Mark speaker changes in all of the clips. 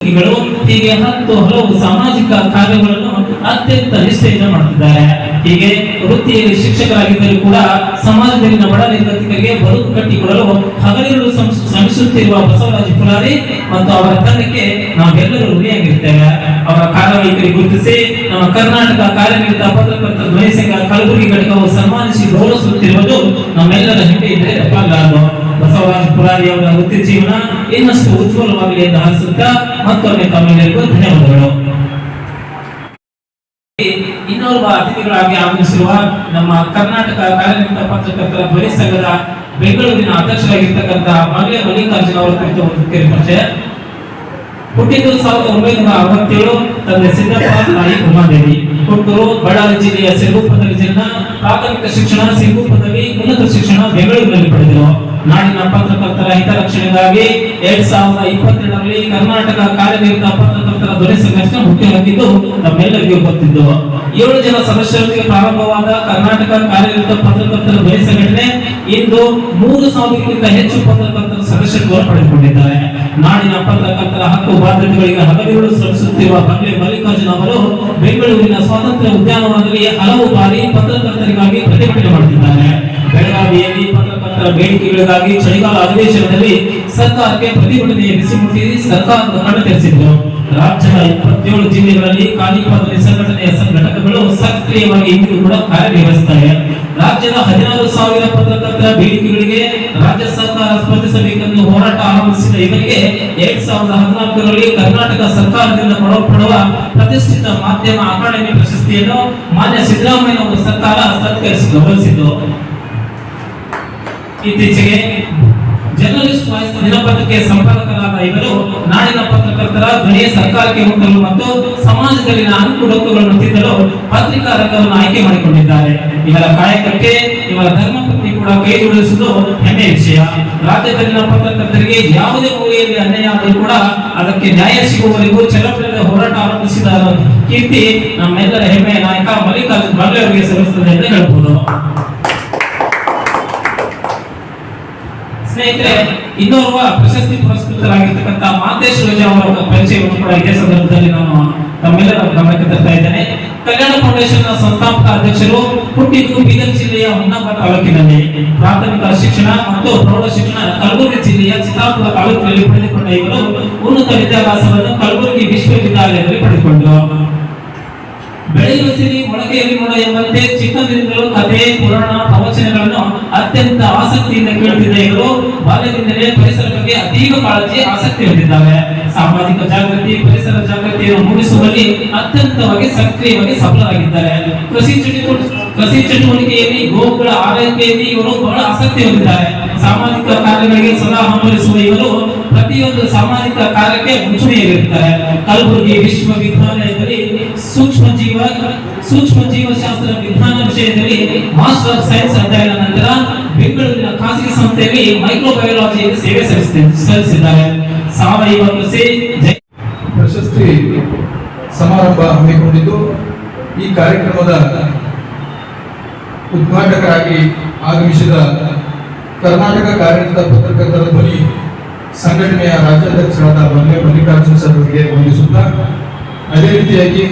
Speaker 1: ಹೀಗೆ ಹತ್ತು ಹಲವು ಸಾಮಾಜಿಕ ಕಾರ್ಯಗಳನ್ನು ಅತ್ಯಂತ ನಿಷ್ಠೆಯಿಂದ ಮಾಡುತ್ತಿದ್ದಾರೆ. ಹೀಗೆ ವೃತ್ತಿಯಲ್ಲಿ ಶಿಕ್ಷಕರಾಗಿದ್ದರೂ ಕೂಡ ಸಮಾಜದಲ್ಲಿನ ಬಡ ನಿರ್ಗತಿಕರಿಗೆ ಬದುಕು ಕಟ್ಟಿಕೊಡಲು ಹಗಲಿರುಳು ಶ್ರಮ- ಶ್ರಮಿಸುತ್ತಿರುವ ಬಸವರಾಜ ಪುರಾರಿ ಮತ್ತು ಅವರ ತಂಡಕ್ಕೆ ನಾವೆಲ್ಲರೂ ಋಣಿಯಾಗಿರ್ತೇವೆ. ಅವರ ಕಾರ್ಯವೈಖರಿ ಗುರುತಿಸಿ ನಮ್ಮ ಕರ್ನಾಟಕ ಕಾರ್ಯನಿರತ ಪತ್ರಕರ್ತ ಧ್ವನಿ ಸಂಘ ಕಲಬುರಗಿ ಘಟಕವು ಸನ್ಮಾನಿಸಿ ಗೌರವಿಸುತ್ತಿರುವುದು ನಮ್ಮೆಲ್ಲರ ಹಿಂದೆ ಇದ್ರೆ ತಪ್ಪಾಗಲಾರದು ಬಸವರಾಜ ಪುರಾರಿ ಅವರ ವೃತ್ತಿ ಜೀವನ ಇನ್ನಷ್ಟು ಉಜ್ವಲವಾಗಲಿ ಎಂದು ಹಾರಿಸುತ್ತಾ ಮತ್ತೊಮ್ಮೆ ತಮ್ಮೆಲ್ಲರಿಗೂ ಧನ್ಯವಾದಗಳು. ಇನ್ನೋರ್ವ ಅತಿಥಿಗಳಾಗಿ ಆಗಮಿಸಿರುವ ನಮ್ಮ ಕರ್ನಾಟಕ ಕಾರ್ಯನಿರತ ಪತ್ರಕರ್ತರ ಧ್ವನಿ ಸಂಘದ ಬೆಂಗಳೂರಿನ ಅಧ್ಯಕ್ಷರಾಗಿರ್ತಕ್ಕಂತಹ ಮಗಳೇ ಮಲ್ಲಿಕಾರ್ಜುನ ಅವರ ಕುರಿತು ಒಂದು ಪರಿಚಯ. ಹುಟ್ಟಿದ್ದು ಸಾವಿರದ ಒಂಬೈನೂರ ಅರವತ್ತೇಳು, ತಂದೆ ಸಿದ್ದಪ್ಪ, ತಾಯಿ ಉಮಾದೇವಿ. ಹುಟ್ಟೂರು, ಬಳ್ಳಾರಿ ಜಿಲ್ಲೆಯ ಪದವಿ ಜನ ಪ್ರಾಥಮಿಕ ಶಿಕ್ಷಣ ಸಿರುಗುಪ್ಪದಲ್ಲಿ ಉನ್ನತ ಶಿಕ್ಷಣ ಬೆಂಗಳೂರಿನಲ್ಲಿ ಪಡೆದರು. ನಾಡಿನ ಪತ್ರಕರ್ತರ ಹಿತರಕ್ಷಣೆಗಾಗಿ ಎರಡ್ ಸಾವಿರದ ಇಪ್ಪತ್ತೆರಡರಲ್ಲಿ ಕರ್ನಾಟಕ ಕಾರ್ಯನಿರತ ಪತ್ರಕರ್ತರ ದೊರೆ ಸಂಘರ್ಷ ಹುಟ್ಟಿಹಾಕಿದ್ದು ನಮ್ಮೆಲ್ಲರಿಗೂ ಗೊತ್ತಿದ್ದು. ಏಳು ಜನ ಸದಸ್ಯರೊಂದಿಗೆ ಪ್ರಾರಂಭವಾದ ಕರ್ನಾಟಕ ಕಾರ್ಯನಿರತ ಪತ್ರಕರ್ತರ ದೊರೆ ಸಂಘಟನೆ ಇಂದು ಮೂರು ಸಾವಿರಕ್ಕಿಂತ ಹೆಚ್ಚು ಪತ್ರಕರ್ತರ ಸದಸ್ಯರು ಪಡೆದುಕೊಂಡಿದ್ದಾರೆ ನಾಡಿನ ಪತ್ರಕರ್ತರ ಹಕ್ಕು ಬಾಧ್ಯತೆಗಳಿಗೆ ಹಗಲಿರುಳು ಶ್ರಮಿಸುತ್ತಿರುವ ಬಂಡೆ ಮಲ್ಲಿಕಾರ್ಜುನ ಅವರು ಬೆಂಗಳೂರಿನ ಸ್ವಾತಂತ್ರ್ಯ ಉದ್ಯಾನವನದಲ್ಲಿ ಹಲವು ಬಾರಿ ಪತ್ರಕರ್ತರಿಗಾಗಿ ಪ್ರತಿಭಟನೆ ಮಾಡುತ್ತಿದ್ದಾರೆ. ಬೆಳಗಾವಿಯಲ್ಲಿ ಪತ್ರಕರ್ತರ ಬೇಡಿಕೆಗಳಿಗಾಗಿ ಚಳಿಗಾಲ ಅಧಿವೇಶನದಲ್ಲಿ ಸರ್ಕಾರಕ್ಕೆ ಪ್ರತಿಭಟನೆಯ ಬಿಸಿಮುಟ್ಟಿ ಸರ್ಕಾರದ ಕಣ್ಣು ತೆರೆಸಿದ್ರು. ರಾಜ್ಯದ ಇಪ್ಪತ್ತೇಳು ಜಿಲ್ಲೆಗಳಲ್ಲಿ ಖಾಲಿಪಾದಲ್ಲಿ ಸಂಘಟನೆಯ ಸಂಘಟಕಗಳು ಸಕ್ರಿಯವಾಗಿ ಇಂದು ಕೂಡ ಕಾರ್ಯನಿರ್ವಹಿಸುತ್ತವೆ. ರಾಜ್ಯದ ಹದಿನಾರು ಸಾವಿರ ಪತ್ರಕರ್ತರ ಬೇಡಿಕೆಗಳಿಗೆ ರಾಜ್ಯ ಸರ್ಕಾರ ಆರಂಭಿಸಿದ ಇವರಿಗೆ ಎರಡ್ ಸಾವಿರದ ಹದಿನಾಲ್ಕರಲ್ಲಿ ಕರ್ನಾಟಕ ಸರ್ಕಾರದಿಂದ ಕೊಡಲ್ಪಡುವ ಪ್ರತಿಷ್ಠಿತ ಮಾಧ್ಯಮ ಅಕಾಡೆಮಿ ಪ್ರಶಸ್ತಿಯನ್ನು ಮಾನ್ಯ ಸಿದ್ದರಾಮಯ್ಯ ಅವರ ಸರ್ಕಾರ ಸತ್ಕರಿಸಿ ಗೌರವಿಸಿತು ಇತ್ತೀಚೆಗೆ ಜರ್ನಲಿಸ್ಟ್ ವಾಯ್ಸ್ ದಿನಪತ್ರಿಕೆ ಸಂಪಾದಕರಾದ ಇವರು ನಾಡಿನ ಪತ್ರಕರ್ತರ ಧ್ವನಿಯ ಸರ್ಕಾರಕ್ಕೆ ಮುಟ್ಟಲು ಮತ್ತು ಸಮಾಜದಲ್ಲಿನ ಅನುಕೂಲಗಳನ್ನು ತಿದ್ದಲು ಪತ್ರಿಕಾ ರಂಗವನ್ನು ಆಯ್ಕೆ ಮಾಡಿಕೊಂಡಿದ್ದಾರೆ. ಇವರ ಕಾಯಕಕ್ಕೆ ಇವರ ಧರ್ಮಪತ್ನಿ ಕೂಡ ಕೈ ಜೋಡಿಸುವುದು ಹೆಮ್ಮೆ ವಿಷಯ. ರಾಜ್ಯದಲ್ಲಿನ ಪತ್ರಕರ್ತರಿಗೆ ಯಾವುದೇ ಮೂಲೆಯಲ್ಲಿ ಅನ್ಯಾಯ ಆದರೂ ಕೂಡ ಅದಕ್ಕೆ ನ್ಯಾಯ ಸಿಗುವವರೆಗೂ ಚಲಪ್ರದ ಹೋರಾಟ ಆರಂಭಿಸಿದ ಕೀರ್ತಿ ನಮ್ಮೆಲ್ಲರ ಹೆಮ್ಮೆಯ ನಾಯಕ ಮಲ್ಲಿಕಾರ್ಜುನ್ ಖರ್ಗೆ ಅವರಿಗೆ ಸಲ್ಲಿಸುತ್ತದೆ ಎಂದು ಹೇಳ್ಬೋದು. ಸ್ನೇಹಿತರೆ, ಇನ್ನೋರ್ವ ಪ್ರಶಸ್ತಿ ಪುರಸ್ಕೃತರಾಗಿರ್ತಕ್ಕಂಥ ಮಾತೇಶ್ ರೋಜಾ ಅವರ ಪರಿಚಯವನ್ನು ಕೂಡ ಇದೇ ಸಂದರ್ಭದಲ್ಲಿ ನಾನು ತಮ್ಮೆಲ್ಲರ ಗಮನಕ್ಕೆ ತರ್ತಾ ಇದ್ದೇನೆ ಕಲ್ಯಾಣ ಫೌಂಡೇಶನ್ ಸಂಸ್ಥಾಪಕ ಅಧ್ಯಕ್ಷರು ಹುಟ್ಟಿದ್ದು ಬೀದರ್ ಜಿಲ್ಲೆಯ ಹೊನ್ನಪ್ಪ ತಾಲೂಕಿನಲ್ಲಿ. ಪ್ರಾಥಮಿಕ ಶಿಕ್ಷಣ ಮತ್ತು ಪ್ರೌಢ ಶಿಕ್ಷಣ ಕಲಬುರಗಿ ಜಿಲ್ಲೆಯ ಚಿತ್ತಾಪುರ ತಾಲೂಕಿನಲ್ಲಿ ಪಡೆದುಕೊಂಡ ಇವರು ಉನ್ನತ ವಿದ್ಯಾಭ್ಯಾಸವನ್ನು ಕಲಬುರಗಿ ವಿಶ್ವವಿದ್ಯಾಲಯದಲ್ಲಿ ಪಡೆದುಕೊಂಡರು. ಬೆಳೆಯುವ ಸಿರಿ ಮೊಳಕೆಯಲ್ಲಿ ಮೊಳ ಎಂಬಂತೆ ಚಿಕ್ಕಂದಿನಿಂದಲೂ ಕಥೆ, ಪುರಾಣ, ಪ್ರವಚನಗಳನ್ನು ಅತ್ಯಂತ ಆಸಕ್ತಿಯಿಂದ ಕೇಳುತ್ತಿದ್ದ ಇವರು ಬಾಲ್ಯದಿಂದಲೇ ಪರಿಸರ ಬಗ್ಗೆ ಅತೀವ ಕಾಳಜಿ, ಆಸಕ್ತಿ ಹೊಂದಿದ್ದಾರೆ. ಸಾಮಾಜಿಕ ಜಾಗೃತಿ, ಪರಿಸರ ಜಾಗೃತಿಯನ್ನು ಮೂಡಿಸುವಲ್ಲಿ ಅತ್ಯಂತವಾಗಿ ಸಕ್ರಿಯವಾಗಿ ಸಫಲರಾಗಿದ್ದಾರೆ. ಕೃಷಿ ಚಟುವಟಿಕೆ ಕೃಷಿ ಚಟುವಟಿಕೆಯಲ್ಲಿ ಗೋವುಗಳ ಆರೈಕೆಯಲ್ಲಿ ಇವರು ಬಹಳ ಆಸಕ್ತಿ ಹೊಂದಿದ್ದಾರೆ. ಸಾಮಾಜಿಕ ಕಾರ್ಯಗಳಿಗೆ ಸದಾ ಹಂಬಲಿಸುವ ಇವರು ಪ್ರತಿಯೊಂದು ಸಾಮಾಜಿಕ ಕಾರ್ಯಕ್ಕೆ ಮುಂಚೂಣಿಯಲ್ಲಿರುತ್ತಾರೆ. ಕಲಬುರಗಿ ವಿಶ್ವವಿದ್ಯಾಲಯದಲ್ಲಿ ಸೂಕ್ಷ್ಮ ಜೀವ, ಸೂಕ್ಷ್ಮ ಜೀವಶಾಸ್ತ್ರ ವಿಜ್ಞಾನ ವಿಷಯದಲ್ಲಿ ಮಾಸ್ಟರ್ ಆಫ್ ಸೈನ್ಸ್ ಅಧ್ಯಯನ ನಂತರ ಬೆಂಗಳೂರಿನ ಖಾಸಗಿ ಸಂಸ್ಥೆಯಲ್ಲಿ ಮೈಕ್ರೋಬಯಾಲಜಿಯಲ್ಲಿ ಸೇವೆ ಸಲ್ಲಿಸಿದ- ಸಲ್ಲಿಸಿದ್ದಾರೆ. ಸಾವಯವ ಕೃಷಿ
Speaker 2: ಪ್ರಶಸ್ತಿ ಸಮಾರಂಭ ಹಮ್ಮಿಕೊಂಡಿದ್ದು ಈ ಕಾರ್ಯಕ್ರಮದ ಉದ್ಘಾಟಕರಾಗಿ ಆಗಮಿಸಿದ ಕರ್ನಾಟಕ ಕಾರ್ಯನಿರತ ಪತ್ರಕರ್ತರ ಧ್ವನಿ ಸಂಘಟನೆಯ ರಾಜ್ಯಾಧ್ಯಕ್ಷರಾದ ಬಂಗ್ಲೆ ಮಲ್ಲಿಕಾರ್ಜುನ ಸರ್ ಅವರಿಗೆ ವಂದಿಸುತ್ತಾ, ಅದೇ ರೀತಿಯಾಗಿ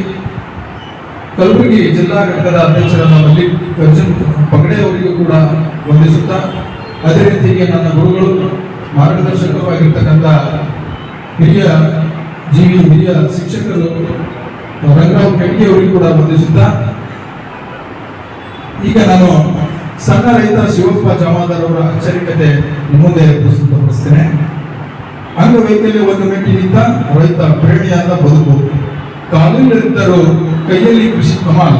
Speaker 2: ಕಲಬುರಗಿ ಜಿಲ್ಲಾ ಘಟಕದ ಅಧ್ಯಕ್ಷರಾದ ಮಲ್ಲಿಕಾರ್ಜುನ್ ಪಗಡೆ ಅವರಿಗೂ ಕೂಡ ವಂದಿಸುತ್ತಾ, ಅದೇ ರೀತಿಯಾಗಿ ನನ್ನ ಗುರುಗಳು ಮಾರ್ಗದರ್ಶಕವಾಗಿರ್ತಕ್ಕಂಥ ಹಿರಿಯ, ಜೀವಿ ಹಿರಿಯ ಶಿಕ್ಷಕರು ರಂಗರಾವ್ ಕೆಂಟಿ ಅವರಿಗೂ ಕೂಡ ಬಂಧಿಸುತ್ತಾ ಈಗ ನಾನು ಸಣ್ಣ ರೈತ ಶಿವಪ್ಪ ಜಮಾದಾರ್ ಅವರ ಅಚ್ಚರಿಕತೆ ಮುಂದೆ ಪ್ರಸ್ತುತಪಡಿಸ್ತೇನೆ. ಒಂದು ಮೆಟ್ಟಿನಿಂದ ರೈತ ಪ್ರೇಮಿಯಾದ ಬದುಕು. ಕಾಲಿಲ್ಲದಿದ್ದರೂ ಕೈಯಲ್ಲಿ ಕೃಷಿ ಕಮಾಲ್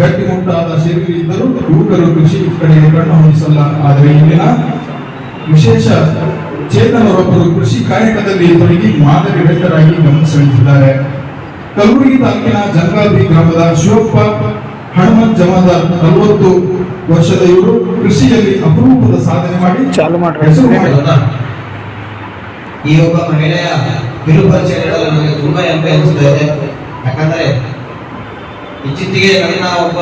Speaker 2: ಗಟ್ಟಿಮುಟ್ಟಾದ ಶರೀರ ಇದ್ದರೂ ಯುವಕರು ಕೃಷಿ ಕಡೆಗೆ ಕಣ್ಣು ಹೊಂದಿಸಲ್ಲ ಆದರೆ ಇಲ್ಲಿನ ವಿಶೇಷ ಚೇತನರೊಬ್ಬರು ಕೃಷಿ ಕಾಯಕದಲ್ಲಿ ತೊಡಗಿ ಮಾದರಿ ರೈತರಾಗಿ ಗಮನ ಸೆಳೆದಿದ್ದಾರೆ. ಕಲಬುರಗಿ ತಾಲೂಕಿನ ಜಂಗಾಬಿ ಗ್ರಾಮದ ಶಿವಪ್ಪ ಹನುಮಂತ್ ಜಮಾದಾರ್ ನಲವತ್ತು ವರ್ಷದ ಇವರು ಕೃಷಿಯಲ್ಲಿ ಅಪರೂಪದ ಸಾಧನೆ ಮಾಡಿ
Speaker 3: ಚಾಲು?
Speaker 4: ಈ ಒಬ್ಬ ಮಹಿಳೆಯ ಕಿರುಪರಿಚಯ ನೀಡಲು ನನಗೆ ತುಂಬಾ ಹೆಮ್ಮೆ ಅನಿಸ್ತಾ ಇದೆ. ಯಾಕಂದ್ರೆ ಇತ್ತೀಚೆಗೆ ನನ್ನ ಒಬ್ಬ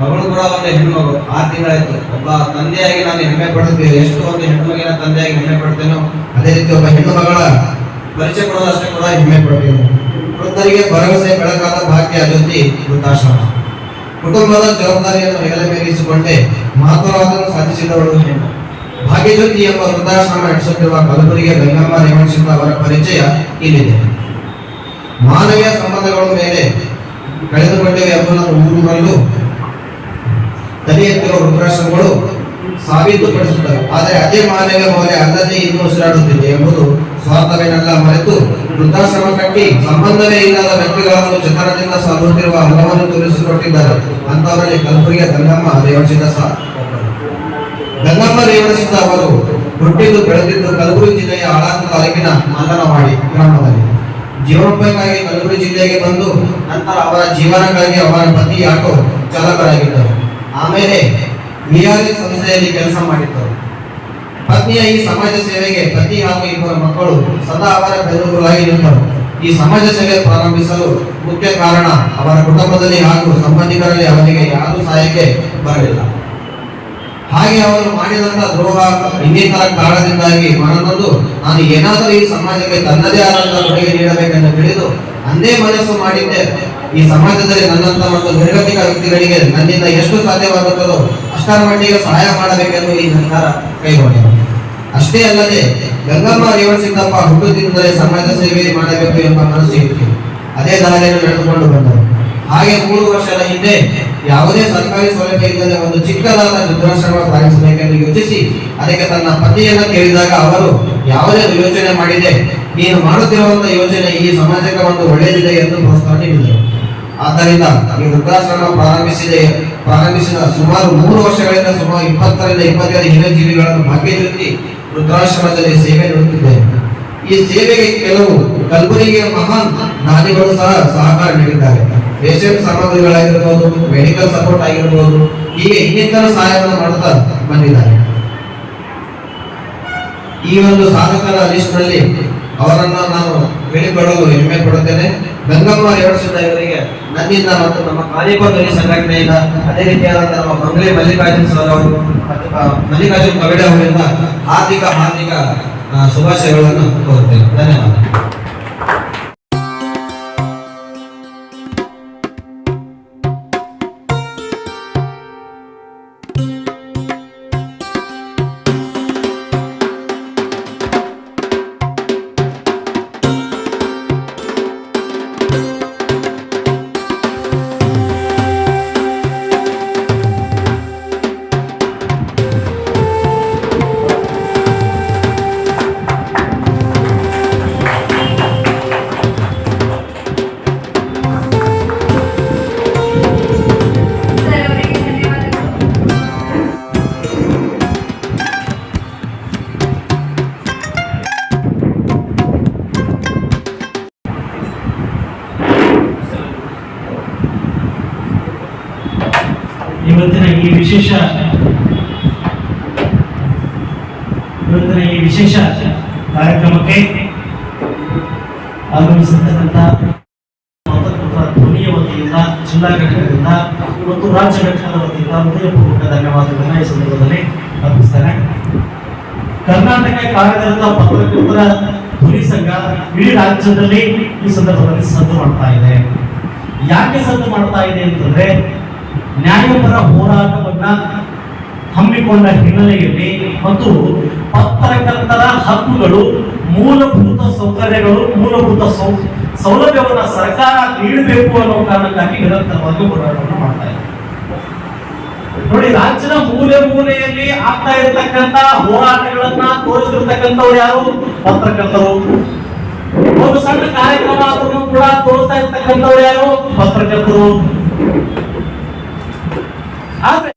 Speaker 4: ಮಗಳು ಕೂಡ ಒಂದು ಹೆಣ್ಣು ಮಗು ಆರು ತಿಂಗಳಾಯ್ತು. ಒಬ್ಬ ತಂದೆಯಾಗಿ ನಾನು ಹೆಮ್ಮೆ ಪಡುತ್ತೇನೆ. ಎಷ್ಟು ಒಂದು ಹೆಣ್ಣು ಮಗಿನ ತಂದೆಯಾಗಿ ಹೆಮ್ಮೆ ಪಡ್ತೇನೋ ಅದೇ ರೀತಿ ಒಬ್ಬ ಹೆಣ್ಣು ಮಗಳ ಪರಿಚಯ ಕೊಡೋದಷ್ಟೇ ಕೂಡ ಹೆಮ್ಮೆ ಪಡಬೇಕು ವೃದ್ಧರಿಗೆ ಭರವಸೆ ಬೆಳಕಾದ ಭಾಗ್ಯ ಜ್ಯೋತಿ ವೃದ್ಧಾಶ್ರಮ. ಕುಟುಂಬದ ಜವಾಬ್ದಾರಿಯನ್ನು ಹೆಗಲ ಮೇಲಿಸಿಕೊಂಡೇ ಮಹತ್ವವಾದನ್ನು ಸಾಧಿಸಿದವಳು ಹೆಣ್ಣು. ಭಾಗ್ಯಜ್ಯೋತಿ ಎಂಬ ವೃದ್ಧಾಶ್ರಮ ನಡೆಸುತ್ತಿರುವ ಕಲಬುರಗಿಯ ಗಂಗಮ್ಮ ರೇವಣಸಿಂಹ ಅವರ ಪರಿಚಯ ಇಲ್ಲಿದೆ. ಮಾನವೀಯ ಸಂಬಂಧಗಳ ಮೇಲೆ ಕಳೆದುಕೊಂಡಿವೆ ಎಂಬುದನ್ನು ಊರೂರಲ್ಲೂ ತಲೆ ಎತ್ತಿರುವ ವೃದ್ಧಾಶ್ರಮಗಳು ಸಾಬೀತುಪಡಿಸುತ್ತವೆ. ಆದರೆ ಅದೇ ಮಾನವೀಯ ಮೌಲ್ಯ ಅಲ್ಲದೆ ಇನ್ನೂ ಉಸಿರಾಡುತ್ತಿದೆ ಎಂಬುದು ಸ್ವಾರ್ಥವೇನೆಲ್ಲ ಮರೆತು ವೃದ್ಧಾಶ್ರಮ ಕಟ್ಟಿ ಸಂಬಂಧವೇ ಇಲ್ಲದ ವ್ಯಕ್ತಿಗಳನ್ನು ಜನರದಿಂದ ಸಾಗುತ್ತಿರುವ ಹಲವನ್ನು ತೋರಿಸಿಕೊಟ್ಟಿದ್ದಾರೆ. ಅಂತವರಲ್ಲಿ ಕಲಬುರಗಿಯ ಗಂಗಮ್ಮ ರೇವಣಸಿದ್ದ ಸಹ ಗಂಗಮ್ಮ ರೇವಣಸಿದ್ದ ಅವರು ಹುಟ್ಟಿದ್ದು ಬೆಳೆದಿದ್ದು ಕಲಬುರಗಿ ಜಿಲ್ಲೆಯ ಆಳಂದ ತಾಲೂಕಿನ ಅಂಗನವಾಡಿ ಗ್ರಾಮದಲ್ಲಿ. ಜೀವನೋಪಾಯಕ್ಕಾಗಿ ಕಲಬುರಗಿ ಜಿಲ್ಲೆಗೆ ಬಂದು ನಂತರ ಅವರ ಜೀವನಕ್ಕಾಗಿ ಅವರ ಪತಿ ಯಾಕೋ ಚಾಲಕರಾಗಿದ್ದರು. ಆಮೇಲೆ ವಿಆರ್ಎಸ್ ಸಂಸ್ಥೆಯಲ್ಲಿ ಕೆಲಸ ಮಾಡಿದ್ದರು. ಪತ್ನಿಯ ಈ ಸಮಾಜ ಸೇವೆಗೆ ಪತಿ ಹಾಗೂ ಇಬ್ಬರ ಮಕ್ಕಳು ಸದಾ ಅವರ ಬೆದರುಗಳಾಗಿ ನಿಂತರು. ಈ ಸಮಾಜ ಸೇವೆ ಪ್ರಾರಂಭಿಸಲು ಮುಖ್ಯ ಕಾರಣ ಅವರ ಕುಟುಂಬದಲ್ಲಿ ಹಾಗೂ ಸಂಬಂಧಿಕರಲ್ಲಿ ಅವರಿಗೆ ಯಾರೂ ಸಹಾಯಕ್ಕೆ ಬರಲಿಲ್ಲ. ಹಾಗೆ ಅವರು ಮಾಡಿದಂತ ದ್ರೋಹ ಇನ್ನಿತರ ಕಾರಣದಿಂದಾಗಿ ಮನನೊಂದು, ನಾನು ಏನಾದರೂ ಈ ಸಮಾಜಕ್ಕೆ ತನ್ನದೇ ಆದಂತ ಕೊಡುಗೆ ನೀಡಬೇಕೆಂದು ತಿಳಿದು ಅಂದೇ ಮನಸ್ಸು ಮಾಡಿದ್ದೆ. ಈ ಸಮಾಜದಲ್ಲಿ ನನ್ನಂತ ಮತ್ತು ನಿರ್ಗತಿಕ ವ್ಯಕ್ತಿಗಳಿಗೆ ನನ್ನಿಂದ ಎಷ್ಟು ಸಾಧ್ಯವಾಗುತ್ತದೋ ಅಷ್ಟರ ಮಟ್ಟಿಗೆ ಸಹಾಯ ಮಾಡಬೇಕೆಂದು ಈ ನಿರ್ಧಾರ ಕೈಗೊಂಡೆ ಅಷ್ಟೇ ಅಲ್ಲದೆ ಗಂಗಮ್ಮ ರೇವಣಸಿದ್ದಪ್ಪ ಹುಟ್ಟುತ್ತಿದ್ದರೆ ಸಮಾಜ ಸೇವೆ ಮಾಡಬೇಕು ಎಂಬ ಮನಸ್ಸು ಇತ್ತು. ಅದೇ ದಾರಿಯನ್ನು ನಡೆದುಕೊಂಡು ಬಂದರು. ಹಾಗೆ ಮೂರು ವರ್ಷದ ಹಿಂದೆ ಯಾವುದೇ ಸರ್ಕಾರಿ ಸೌಲಭ್ಯ ಇಲ್ಲದೆ ಒಂದು ಚಿಕ್ಕದಾದ ವೃದ್ಧಾಶ್ರಮ ಪ್ರಾರಂಭಿಸಬೇಕೆಂದು ಯೋಚಿಸಿ ಅದಕ್ಕೆ ತನ್ನ ಪತಿಯನ್ನು ಕೇಳಿದಾಗ ಅವರು, ಯಾವುದೇ ಯೋಚನೆ ಮಾಡಿದೆ. ನೀನು ಮಾಡುತ್ತಿರುವಂತಹ ಯೋಜನೆ ಈ ಸಮಾಜಕ್ಕೆ ಒಂದು ಒಳ್ಳೆಯದಿದೆ ಎಂದು ಪ್ರೋತ್ಸಾಹ ನೀಡಿದರು. ಆದ್ದರಿಂದ ಈ ವೃದ್ಧಾಶ್ರಮ ಪ್ರಾರಂಭಿಸಿದೆ. ಪ್ರಾರಂಭಿಸಿದ ಸುಮಾರು ಮೂರು ವರ್ಷಗಳಿಂದ ಸುಮಾರು ಇಪ್ಪತ್ತರಿಂದ ಇಪ್ಪತ್ತೈದು ಹಿರಿಯ ಜೀವಿಗಳನ್ನು ಭಾಗ್ಯಜ್ಯೋತಿ ವೃದ್ಧಾಶ್ರಮದಲ್ಲಿ ಸೇವೆ ನೀಡುತ್ತಿದ್ದೇನೆ. ಈ ಸೇವೆಗೆ ಕೆಲವು ಕಲಬುರಗಿಯ ಮಹಾನ್ ದಾನಿಗಳು ಸಹ ಸಹಕಾರ ನೀಡಿದ್ದಾರೆ. ರೇಷನ್ ಸಾಮಗ್ರಿಗಳಾಗಿರ್ಬೋದು ಮೆಡಿಕಲ್ ಸಪೋರ್ಟ್ ಆಗಿರ್ಬೋದು, ಹೀಗೆ ಇನ್ನಿತರ ಸಹಾಯವನ್ನು ಮಾಡುತ್ತಾ ಬಂದಿದ್ದಾರೆ. ಈ ಒಂದು ಸಾಧಕರ ಲಿಸ್ಟ್ನಲ್ಲಿ ಅವರನ್ನು ನಾನು ಹೇಳಿಕೊಳ್ಳಲು ಹೆಮ್ಮೆ ಪಡುತ್ತೇನೆ. ಗಂಗಮ್ಮ ರೇವಣಸಿದ್ದ ಇವರಿಗೆ ನನ್ನಿಂದ ಮತ್ತು ನಮ್ಮ ಕಾರ್ಯಪದ್ಧತಿ ಸಂಘಟನೆಯಿಂದ ಅದೇ ರೀತಿಯಾದಂತಹ ನಮ್ಮ ಬಂಗ್ಲೆ ಮಲ್ಲಿಕಾರ್ಜುನ್ ಸರ್ ಅವರು ಮಲ್ಲಿಕಾರ್ಜುನ್ ಕವಡೆ ಅವರಿಂದ ಹಾರ್ದಿಕ ಹಾರ್ದಿಕ ಶುಭಾಶಯಗಳನ್ನು ಕೋರುತ್ತೇನೆ. ಧನ್ಯವಾದ.
Speaker 5: ಕಾರ್ಯಕ್ರಮಕ್ಕೆ ಆಗಮಿಸಿರ್ತಕ್ಕಂಥ ಧ್ವನಿಯ ವತಿಯಿಂದ, ಜಿಲ್ಲಾ ಘಟಕದಿಂದ ಮತ್ತು ರಾಜ್ಯ ಘಟಕದ ವತಿಯಿಂದ ಹೃದಯಪೂರ್ವಕ ಧನ್ಯವಾದಗಳನ್ನು ಈ ಸಂದರ್ಭದಲ್ಲಿ ಅರ್ಪಿಸ್ತಾರೆ ಕರ್ನಾಟಕ ಕಾರ್ಯನಿರತ ಪತ್ರಕರ್ತರ ಧ್ವನಿ ಸಂಘ ಇಡೀ ರಾಜ್ಯದಲ್ಲಿ ಈ ಸಂದರ್ಭದಲ್ಲಿ ಸದ್ದು ಮಾಡ್ತಾ ಇದೆ. ಯಾಕೆ ಸದ್ದು ಮಾಡ್ತಾ ಇದೆ ಅಂತಂದ್ರೆ, ನ್ಯಾಯಪರ ಹೋರಾಟವನ್ನ ಹಮ್ಮಿಕೊಂಡ ಹಿನ್ನೆಲೆಯಲ್ಲಿ ಮತ್ತು ಪತ್ರಕರ್ತರ ಹಕ್ಕುಗಳು, ಮೂಲಭೂತ ಸೌಕರ್ಯಗಳು, ಮೂಲಭೂತ ಸೌ, ಸೌಲಭ್ಯವನ್ನ ಸರ್ಕಾರ ನೀಡಬೇಕು ಅನ್ನೋ ಕಾರಣಕ್ಕಾಗಿ ನಿರಂತರವಾಗಿ ಹೋರಾಟವನ್ನು ಮಾಡ್ತಾ ಇದೆ ನೋಡಿ, ರಾಜ್ಯದ ಮೂಲೆ ಮೂಲೆಯಲ್ಲಿ ಆಗ್ತಾ ಇರತಕ್ಕಂತ ಹೋರಾಟಗಳನ್ನ ತೋರಿಸಿರ್ತಕ್ಕಂಥವ್ರು ಯಾರು? ಪತ್ರಕರ್ತರು. ಒಂದು ಸಣ್ಣ ಕಾರ್ಯಕ್ರಮ ಆದ್ರೂ ಕೂಡ ತೋರಿಸ್ತಾ ಇರ್ತಕ್ಕಂಥವ್ರು ಯಾರು? ಪತ್ರಕರ್ತರು. ಆದ್ರೆ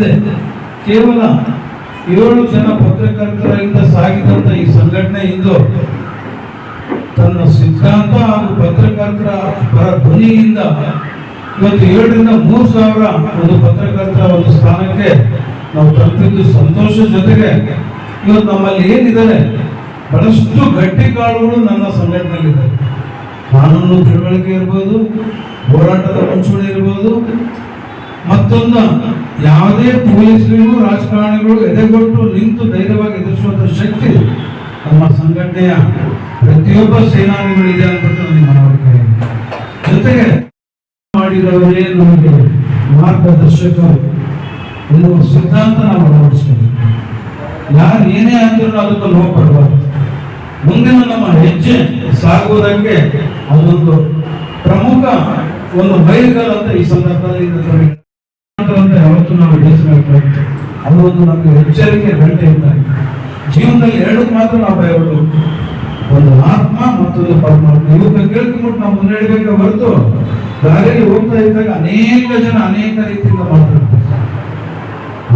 Speaker 6: ಹಿಂದೆ ಕೇವಲ ಏಳು ಜನ ಪತ್ರಕರ್ತರಿಂದ ಸಾಗಿದಂಥ ಈ ಸಂಘಟನೆ ಇಂದು ತನ್ನ ಸಿದ್ಧಾಂತ ಹಾಗೂ ಪತ್ರಕರ್ತರ ಪರ ಧ್ವನಿಯಿಂದ ಇವತ್ತು ಏಳರಿಂದ ಮೂರು ಸಾವಿರ ಒಂದು ಪತ್ರಕರ್ತರ ಒಂದು ಸ್ಥಾನಕ್ಕೆ ನಾವು ತಲುಪಿದ್ದು ಸಂತೋಷ ಜೊತೆಗೆ ಇವತ್ತು ನಮ್ಮಲ್ಲಿ ಏನಿದ್ದಾರೆ ಬಹಳಷ್ಟು ಗಟ್ಟಿ ಕಾಳುಗಳು ನನ್ನ ಸಂಘಟನೆಯಲ್ಲಿದೆ ಕಾನೂನು ತಿಳುವಳಿಕೆ ಇರ್ಬೋದು, ಹೋರಾಟದ ಮುಂಚೂಣಿ ಇರ್ಬೋದು ಮತ್ತೊಂದು, ಯಾವುದೇ ಪೊಲೀಸರಿಗೂ ರಾಜಕಾರಣಿಗಳು ಎದೆಗೊಟ್ಟು ನಿಂತು ಧೈರ್ಯವಾಗಿ ಎದುರಿಸುವಂಥ ಶಕ್ತಿ ನಮ್ಮ ಸಂಘಟನೆಯ ಪ್ರತಿಯೊಬ್ಬ ಸೇನಾನಿಗಳಿದೆ ಅಂತ ನನಗೆ ಮನವರಿಕೆ ಜೊತೆಗೆ ಮಾಡಿದವರೇ ನಮಗೆ ಮಾರ್ಗದರ್ಶಕರು ಎನ್ನುವ ಸಿದ್ಧಾಂತ ನಾವು ಅಳವಡಿಸ್ತೀವಿ ಯಾರು ಏನೇ ಅಂದ್ರೂ ಅದಕ್ಕೆ ಪಡಬಾರ್ದು ಮುಂದಿನ ನಮ್ಮ ಹೆಜ್ಜೆ ಸಾಗುವುದಕ್ಕೆ ಅದೊಂದು ಪ್ರಮುಖ ಒಂದು ಮೈಲಿಗಲ್ಲು ಅಂತ ಈ ಸಂದರ್ಭದಲ್ಲಿ ಯಾವತ್ತೂ ನಾವು ಹಿಡಿಸಬೇಕಾಗುತ್ತೆ ಅದು ನಮಗೆ ಎಚ್ಚರಿಕೆ ಗಂಟೆ ಇದ್ದಾಗ ಜೀವನದಲ್ಲಿ ಎರಡು ಮಾತ್ರ ನಾವು ಭಯಪಡು ಒಂದು ಆತ್ಮ ಮತ್ತೊಂದು ಪರಮಾತ್ಮ. ಇವಕ್ಕೆ ಕೇಳ್ಕೊಂಡ್ಬಿಟ್ಟು ನಾವು ಮುನ್ನಡೆಯಬೇಕೆ ಹೊರತು? ದಾರಿಯಲ್ಲಿ ಹೋಗ್ತಾ ಇದ್ದಾಗ ಅನೇಕ ಜನ ಅನೇಕ ರೀತಿಯಿಂದ ಮಾತಾಡ್ತಾರೆ.